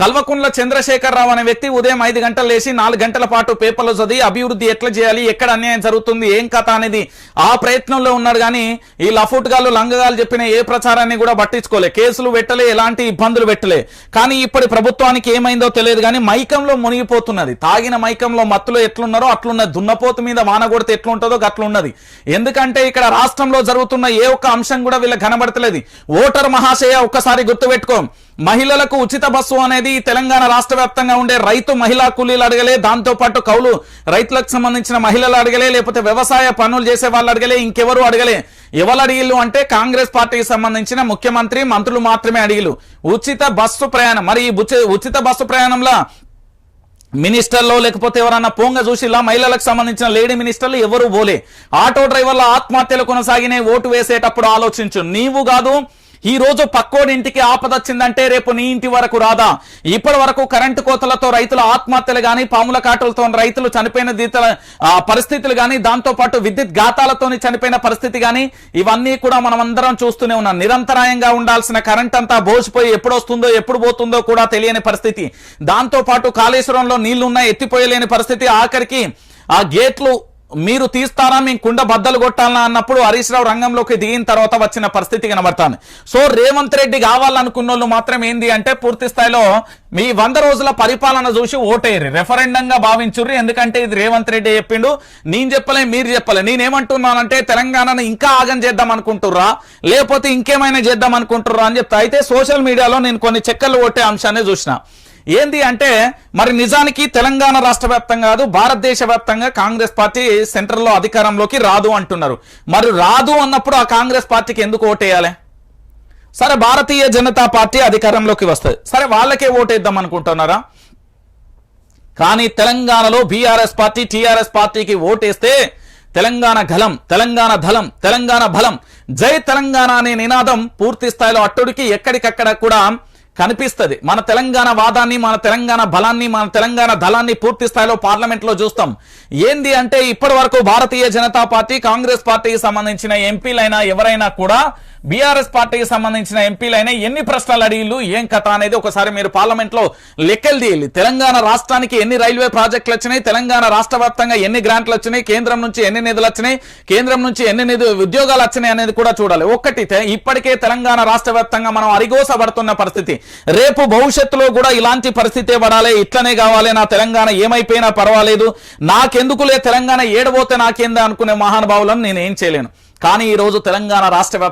కల్వకుంట్ల చంద్రశేఖరరావు అనే వ్యక్తి ఉదయం ఐదు గంటలు లేచి నాలుగు గంటల పాటు పేపర్లు చదివి అభివృద్ధి ఎట్లా చేయాలి ఎక్కడ అన్యాయం జరుగుతుంది ఏం కథ అనేది ఆ ప్రయత్నంలో ఉన్నాడు కానీ ఈ లఫూట్గాలు లంగగాలు చెప్పిన ఏ ప్రచారాన్ని కూడా పట్టించుకోలే. కేసులు పెట్టలే ఎలాంటి ఇబ్బందులు పెట్టలే. కానీ ఇప్పటి ప్రభుత్వానికి ఏమైందో తెలియదు కానీ మైకంలో మునిగిపోతున్నది. తాగిన మైకంలో మత్తులో ఎట్లున్నారో అట్లున్నది. దున్నపోతు మీద వాన కొడితే ఎట్లుంటుందో అట్లున్నది ఎందుకంటే ఇక్కడ రాష్ట్రంలో జరుగుతున్న ఏ ఒక్క అంశం కూడా వీళ్ళ కనబడతలేదు. ఓటర్ మహాశయ ఒక్కసారి గుర్తుపెట్టుకో. మహిళలకు ఉచిత బస్సు అనేది తెలంగాణ రాష్ట్ర వ్యాప్తంగా ఉండే రైతు మహిళా కూలీలు అడగలే దాంతోపాటు కౌలు రైతులకు సంబంధించిన మహిళలు అడగలే లేకపోతే వ్యవసాయ పనులు చేసే వాళ్ళు అడగలే ఇంకెవరు అడగలే. ఎవరు అడిగిల్లు అంటే కాంగ్రెస్ పార్టీకి సంబంధించిన ముఖ్యమంత్రి మంత్రులు మాత్రమే అడిగిలు ఉచిత బస్సు ప్రయాణం. మరి ఈ ఉచిత బస్సు ప్రయాణంలో మినిస్టర్లో లేకపోతే ఎవరన్నా పోంగ చూసి ఇలా మహిళలకు సంబంధించిన లేడీ మినిస్టర్లు ఎవరు పోలే. ఆటో డ్రైవర్ల ఆత్మహత్యలు కొనసాగినే ఓటు వేసేటప్పుడు ఆలోచించు. నీవు కాదు ఈ రోజు పక్కోడి ఇంటికి ఆపద వచ్చిందంటే రేపు నీ ఇంటి వరకు రాదా? ఇప్పటి వరకు కరెంటు కోతలతో రైతుల ఆత్మహత్యలు గాని పాముల కాటులతో రైతులు చనిపోయిన దీతల పరిస్థితులు గాని దాంతో పాటు విద్యుత్ ఘాతాలతో చనిపోయిన పరిస్థితి గాని ఇవన్నీ కూడా మనం అందరం చూస్తూనే ఉన్నాం. నిరంతరాయంగా ఉండాల్సిన కరెంట్ అంతా బోసిపోయి ఎప్పుడొస్తుందో ఎప్పుడు పోతుందో కూడా తెలియని పరిస్థితి. దాంతో పాటు కాళేశ్వరంలో నీళ్ళున్నా ఎత్తిపోయలేని పరిస్థితి. ఆఖరికి ఆ గేట్లు మీరు తీస్తారా మేము కుండ బద్దలు కొట్టాలన్నా అన్నప్పుడు హరీష్ రావు రంగంలోకి దిగిన తర్వాత వచ్చిన పరిస్థితి కనబడతాను సో రేవంత్ రెడ్డి కావాలనుకున్న వాళ్ళు మాత్రం ఏంది అంటే పూర్తి స్థాయిలో మీ వంద రోజుల పరిపాలన చూసి ఓటేరి రెఫరెండంగా భావించుర్రి. ఎందుకంటే ఇది రేవంత్ రెడ్డి చెప్పిండు. నేను చెప్పలే మీరు చెప్పలే. నేనేమంటున్నానంటే తెలంగాణను ఇంకా ఆగం చేద్దాం అనుకుంటుర్రా. లేకపోతే ఇంకేమైనా చేద్దాం అనుకుంటుర్రా అని చెప్తా. అయితే సోషల్ మీడియాలో నేను కొన్ని చెక్కలు కొట్టే అంశాన్ని చూసిన. ఏంది అంటే మరి నిజానికి తెలంగాణ రాష్ట్ర వ్యాప్తంగా కాదు భారతదేశ వ్యాప్తంగా కాంగ్రెస్ పార్టీ సెంట్రల్లో అధికారంలోకి రాదు అంటున్నారు. మరి రాదు అన్నప్పుడు ఆ కాంగ్రెస్ పార్టీకి ఎందుకు ఓటేయాలి? సరే భారతీయ జనతా పార్టీ అధికారంలోకి వస్తుంది. సరే వాళ్ళకే ఓటేద్దాం అనుకుంటున్నారా? కానీ తెలంగాణలో బీఆర్ఎస్ పార్టీ టీఆర్ఎస్ పార్టీకి ఓటేస్తే తెలంగాణ గలం తెలంగాణ ధలం తెలంగాణ బలం జై తెలంగాణ అనే నినాదం పూర్తి స్థాయిలో అట్టుడికి ఎక్కడికక్కడ కూడా కనిపిస్తది. మన తెలంగాణ వాదాన్ని మన తెలంగాణ బలాన్ని మన తెలంగాణ దళాన్ని పూర్తి స్థాయిలో పార్లమెంట్లో చూస్తాం. ఏంది అంటే ఇప్పటి వరకు భారతీయ జనతా పార్టీ కాంగ్రెస్ పార్టీకి సంబంధించిన ఎంపీలైనా ఎవరైనా కూడా బీఆర్ఎస్ పార్టీకి సంబంధించిన ఎంపీలైనా ఎన్ని ప్రశ్నలు అడిగిళ్ళు ఏం కథ అనేది ఒకసారి మీరు పార్లమెంట్లో లెక్కలు తీయాలి. తెలంగాణ రాష్ట్రానికి ఎన్ని రైల్వే ప్రాజెక్టులు వచ్చినాయి తెలంగాణ రాష్ట్ర వ్యాప్తంగా ఎన్ని గ్రాంట్లు వచ్చినాయి కేంద్రం నుంచి ఎన్ని నిధులు వచ్చినాయి కేంద్రం నుంచి ఎన్ని నిధు ఉద్యోగాలు వచ్చినాయి అనేది కూడా చూడాలి. ఒక్కటి ఇప్పటికే తెలంగాణ రాష్ట్ర వ్యాప్తంగా మనం అరిగోసబడుతున్న పరిస్థితి. రేపు భవిష్యత్తులో కూడా ఇలాంటి పరిస్థితే పడాలి ఇట్లనే కావాలి నా తెలంగాణ ఏమైపోయినా పర్వాలేదు నాకెందుకులే తెలంగాణ ఏడబోతే నాకేందా అనుకునే మహానుభావులను నేను ఏం చేయలేను. కానీ ఈ రోజు తెలంగాణ రాష్ట్ర వ్యాప్తంగా